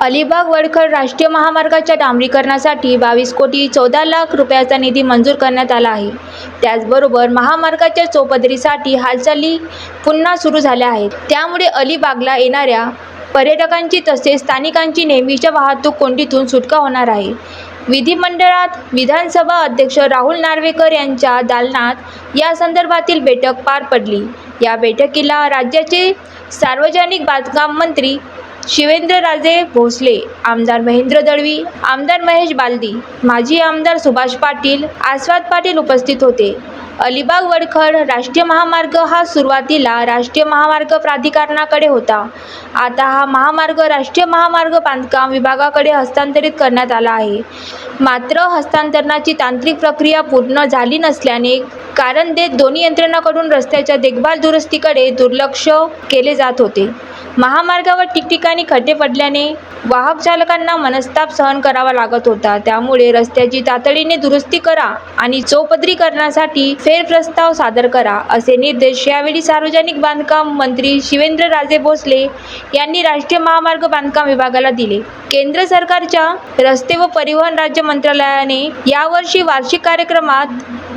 अलिबाग वडखळ राष्ट्रीय महामार्गाच्या डांबरीकरणासाठी बावीस कोटी चौदा लाख रुपयाचा निधी मंजूर करण्यात आला आहे. त्याचबरोबर महामार्गाच्या चौपदरीसाठी हालचाली पुन्हा सुरू झाल्या आहेत. त्यामुळे अलिबागला येणाऱ्या पर्यटकांची तसेच स्थानिकांची नेहमीच्या वाहतूक कोंडीतून सुटका होणार आहे. विधिमंडळात विधानसभा अध्यक्ष राहुल नार्वेकर यांच्या दालनात या संदर्भातील बैठक पार पडली. या बैठकीला राज्याचे सार्वजनिक बांधकाम मंत्री शिवेंद्रराजे भोसले आमदार महेंद्र दळवी आमदार महेश बालदी माजी आमदार सुभाष पाटील आस्वाद पाटील उपस्थित होते. अलिबाग वडखड राष्ट्रीय महामार्ग हा सुरुवातीला राष्ट्रीय महामार्ग प्राधिकरणाकडे होता. आता हा महामार्ग राष्ट्रीय महामार्ग बांधकाम विभागाकडे हस्तांतरित करण्यात आला आहे. मात्र हस्तांतरणाची तांत्रिक प्रक्रिया पूर्ण झाली नसल्याने कारण देत दोन्ही यंत्रणाकडून रस्त्याच्या देखभाल दुरुस्तीकडे दुर्लक्ष केले जात होते. महामार्गावर ठिकठिकाणी खड्डे पडल्याने वाहक चालकांना मनस्ताप सहन करावा लागत होता. त्यामुळे रस्त्याची तातडीने दुरुस्ती करा आणि चौपदरीकरणासाठी फेरप्रस्ताव सादर करा असे निर्देश यावेळी सार्वजनिक बांधकाम मंत्री शिवेंद्र राजे भोसले यांनी राष्ट्रीय महामार्ग बांधकाम विभागाला दिले. केंद्र सरकारच्या रस्ते व परिवहन राज्य मंत्रालयाने यावर्षी वार्षिक कार्यक्रमात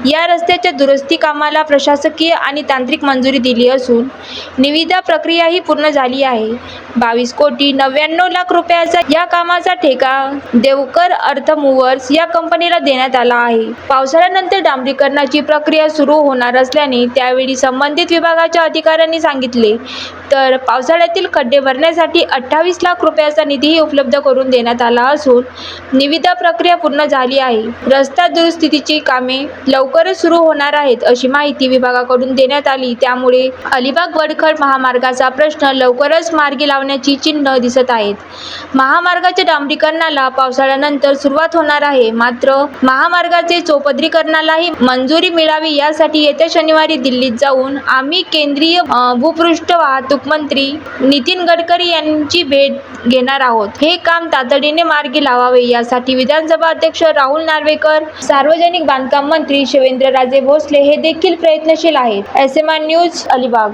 या रस्त्याच्या दुरुस्ती कामाला प्रशासकीय आणि तांत्रिक मंजुरी दिली असून निविदा प्रक्रियाही पूर्ण झाली आहे. बावीस कोटी नव्याण्णव लाख रुपयाचा या कामाचा ठेका देवकर अर्थ मूव्हर्स या कंपनीला देण्यात आला आहे. पावसाळ्यानंतर डांबरीकरणाची प्रक्रिया सुरू होणार असल्याने त्यावेळी संबंधित विभागाच्या अधिकाऱ्यांनी सांगितले तर पावसाळ्यातील खड्डे भरण्यासाठी अठ्ठावीस लाख रुपयाचा निधीही उपलब्ध करून देण्यात आला असून निविदा प्रक्रिया पूर्ण झाली आहे. रस्ता दुरुस्तीची कामे लवकरच सुरू होणार आहेत अशी माहिती विभागाकडून देण्यात आली. त्यामुळे अलिबाग वडखड महामार्गाचा प्रश्न लवकरच मार्गी लावण्याची चिन्ह दिसत आहेत. महामार्गाच्या डांबरीकरणाला पावसाळ्यानंतर सुरुवात होणार आहे. मात्र महामार्गाचे चौपदरीकरणालाही मंजुरी मिळावी यासाठी येत्या शनिवारी दिल्लीत जाऊन आम्ही केंद्रीय भूपृष्ठ वाहतूक मंत्री नितीन गडकरी यांची भेट घेणार आहोत. हे काम तातडीने मार्गी लावावे. यासाठी विधानसभा अध्यक्ष राहुल नार्वेकर सार्वजनिक बांधकाम मंत्री शिवेंद्रराजे भोसले हे देखील प्रयत्नशील आहेत. S M R news Alibag.